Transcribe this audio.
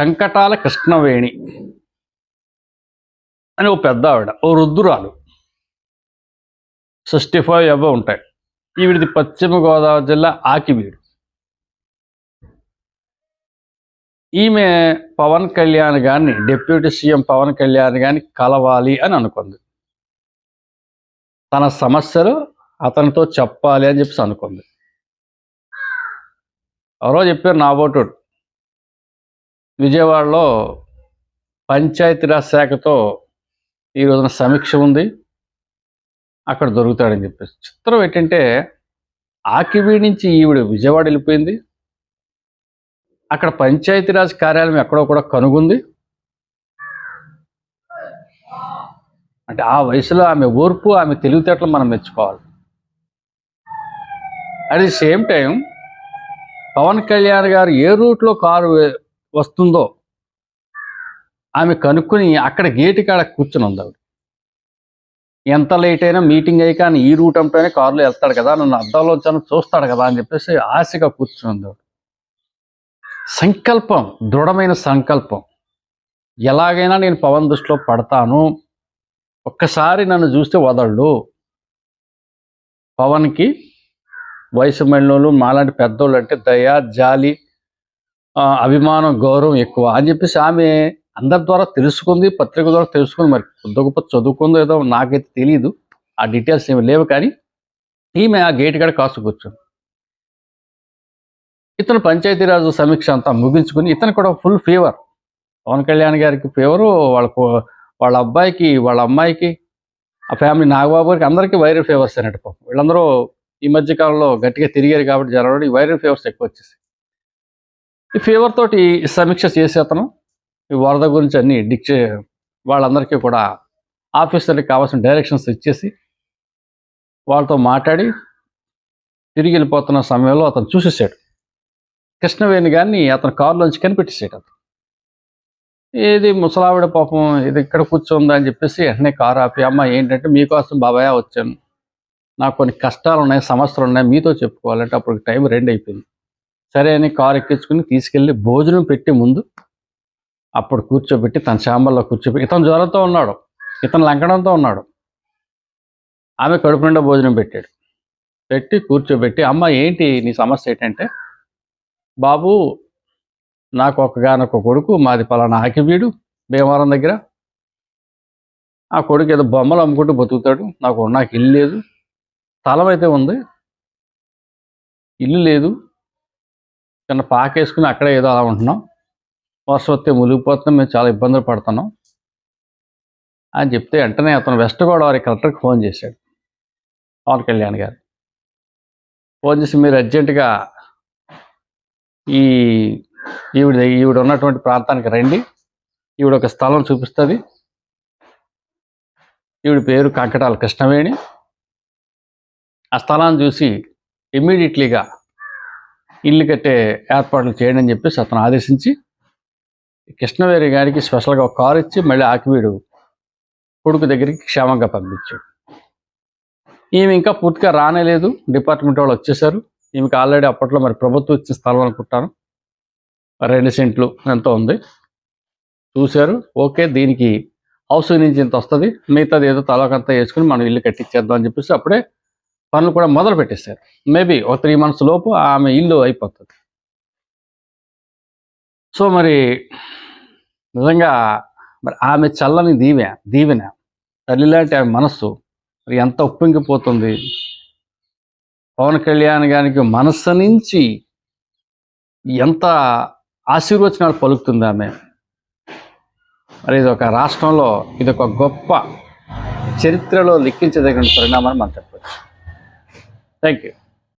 కంకటాల కృష్ణవేణి అని ఓ పెద్ద ఆవిడ ఓ రుద్దురాలు సిక్స్టీ ఫైవ్ ఎబో ఉంటాయి. ఈవిడిది పశ్చిమ గోదావరి జిల్లా ఆకివీడు. ఈమె పవన్ కళ్యాణ్ గారిని డిప్యూటీ సీఎం పవన్ కళ్యాణ్ గారిని కలవాలి అని అనుకుంది. తన సమస్యలు అతనితో చెప్పాలి అని చెప్పేసి అనుకుంది. ఎవరో చెప్పారు నా ఓటుడు విజయవాడలో పంచాయతీరాజ్ శాఖతో ఈ రోజున సమీక్ష ఉంది. అక్కడ దొరుకుతాడని చెప్పేసి. చిత్రం ఏంటంటే ఆకివీడి నుంచి ఈవిడ విజయవాడ వెళ్ళిపోయింది. అక్కడ పంచాయతీరాజ్ కార్యాలయం ఎక్కడో కూడా కనుగొంది. అంటే ఆ వయసులో ఆమె ఓర్పు ఆమె తెలివితేటలు మనం మెచ్చుకోవాలి. At the same time Pawan Kalyan గారు ఏ రూట్లో కారు వస్తుందో? ఆమె కనుక్కుని అక్కడ గేటు కాడ కూర్చుని ఉంది ఆవిడ. ఎంత లేట్ అయినా మీటింగ్ అయ్యి కానీ ఈ రూట్ అంటేనే కారులో వెళ్తాడు కదా నన్ను అద్దంలో వచ్చాను చూస్తాడు కదా అని చెప్పేసి ఆశగా కూర్చుని ఉంది ఆవిడ. సంకల్పం దృఢమైన సంకల్పం. ఎలాగైనా నేను పవన్ దృష్టిలో పడతాను. ఒక్కసారి నన్ను చూస్తే వదళ్ళు. పవన్కి వయసు మళ్ళోళ్ళు మాలాంటి పెద్దోళ్ళు అంటే దయ జాలి అభిమానం గౌరవం ఎక్కువ అని చెప్పేసి ఆమె అందరి ద్వారా తెలుసుకుంది పత్రిక ద్వారా తెలుసుకుంది మరి కొద్ది గొప్ప చదువుకుందో ఏదో నాకైతే తెలియదు ఆ డీటెయిల్స్ ఏమి లేవు కానీ ఈమె ఆ గేట్ కాడ కాసు కూర్చుంది. ఇతను పంచాయతీరాజు సమీక్ష అంతా ముగించుకుని ఇతను కూడా ఫుల్ ఫీవర్ పవన్ కళ్యాణ్ గారికి ఫీవరు వాళ్ళ వాళ్ళ అబ్బాయికి వాళ్ళ అమ్మాయికి ఆ ఫ్యామిలీ నాగబాబు గారికి అందరికీ వైరల్ ఫీవర్స్ అన్నట్టు వీళ్ళందరూ ఈ మధ్య కాలంలో గట్టిగా తిరిగారు కాబట్టి జరగడం ఈ వైరల్ ఫీవర్స్ ఎక్కువ వచ్చేసి ఈ ఫీవర్ తోటి సమీక్ష చేసి అతను ఈ వరద గురించి అన్ని డిక్చే వాళ్ళందరికీ కూడా ఆఫీసర్కి కావాల్సిన డైరెక్షన్స్ ఇచ్చేసి వాళ్ళతో మాట్లాడి తిరిగి వెళ్ళిపోతున్న సమయంలో అతను చూసేసాడు. కృష్ణవేణి గారిని అతను కారులోంచి కనిపెట్టేసాడు అతను. ఏది ముసలావిడ పాపం ఇది ఇక్కడ కూర్చుందా అని చెప్పేసి వెంటనే కారు ఆపి అమ్మ ఏంటంటే మీకోసం బాబాయ్ వచ్చాను. నాకు కొన్ని కష్టాలు ఉన్నాయి సమస్యలు ఉన్నాయి మీతో చెప్పుకోవాలంటే అప్పుడు టైం రెండు అయిపోయింది. సరే అని కారు ఎక్కించుకుని తీసుకెళ్ళి భోజనం పెట్టి ముందు అప్పుడు కూర్చోబెట్టి తన చాంబర్లో కూర్చోబెట్టి ఇతను జ్వరంతో ఉన్నాడు. ఇతను లంకడంతో ఉన్నాడు. ఆమె కడుపు నిండా భోజనం పెట్టాడు. పెట్టి కూర్చోబెట్టి అమ్మ ఏంటి నీ సమస్య ఏంటంటే బాబు నాకు ఒకగానొక కొడుకు మాది పలానా ఆకివీడు భీమవరం దగ్గర. ఆ కొడుకు ఏదో బొమ్మలు అమ్ముకుంటూ బతుకుతాడు. నాకు నాకు ఇల్లు లేదు. స్థలం అయితే ఉంది. ఇల్లు లేదు. చిన్న పాకేసుకుని అక్కడే ఏదో అలా ఉంటున్నాం. వర్షం వస్తే మునిగిపోతున్నాం మేము చాలా ఇబ్బందులు పడుతున్నాం. అని చెప్తే వెంటనే అతను వెస్ట్ గోదావరి కలెక్టర్కి ఫోన్ చేశాడు. పవన్ కళ్యాణ్ గారు. ఫోన్ చేసి మీరు అర్జెంటుగా ఈ ఈవిడ ఈవిడ ఉన్నటువంటి ప్రాంతానికి రండి. ఈవిడ ఒక స్థలం చూపిస్తుంది. ఈవిడ పేరు కంకటాల కృష్ణవేణి. ఆ స్థలాన్ని చూసి ఇమ్మీడియట్లీగా ఇల్లు కట్టే ఏర్పాట్లు చేయండి అని చెప్పేసి అతను ఆదేశించి కృష్ణవేరి గారికి స్పెషల్గా ఒక కారు ఇచ్చి మళ్ళీ ఆకివీడు కొడుకు దగ్గరికి క్షేమంగా పంపించాడు. ఈమె ఇంకా పూర్తిగా రానేలేదు డిపార్ట్మెంట్ వాళ్ళు వచ్చేసారు. ఈమెకి ఆల్రెడీ అప్పట్లో మరి ప్రభుత్వం ఇచ్చిన స్థలం అనుకుంటాను. రెండు సెంట్లు ఎంతో ఉంది. చూశారు. ఓకే దీనికి హౌస్ నుంచి ఇంత వస్తుంది. మిగతాది ఏదో తలకంతా వేసుకుని మనం ఇల్లు కట్టించేద్దాం అని చెప్పేసి అప్పుడే పనులు కూడా మొదలు పెట్టేశారు. మేబీ ఒక త్రీ మంత్స్ లోపు ఆమె ఇల్లు అయిపోతుంది. సో మరి నిజంగా మరి ఆమె చల్లని దీవె దీవెన తల్లి లాంటి ఆమె మనస్సు మరి ఎంత ఉప్పొంగిపోతుంది. పవన్ కళ్యాణ్ గారికి మనస్సు నుంచి ఎంత ఆశీర్వచనాలు పలుకుతుంది ఆమె. మరి ఇది ఒక రాష్ట్రంలో ఇది ఒక గొప్ప చరిత్రలో లిఖించదగిన పరిణామాన్ని మనం చెప్పవచ్చు. Thank you.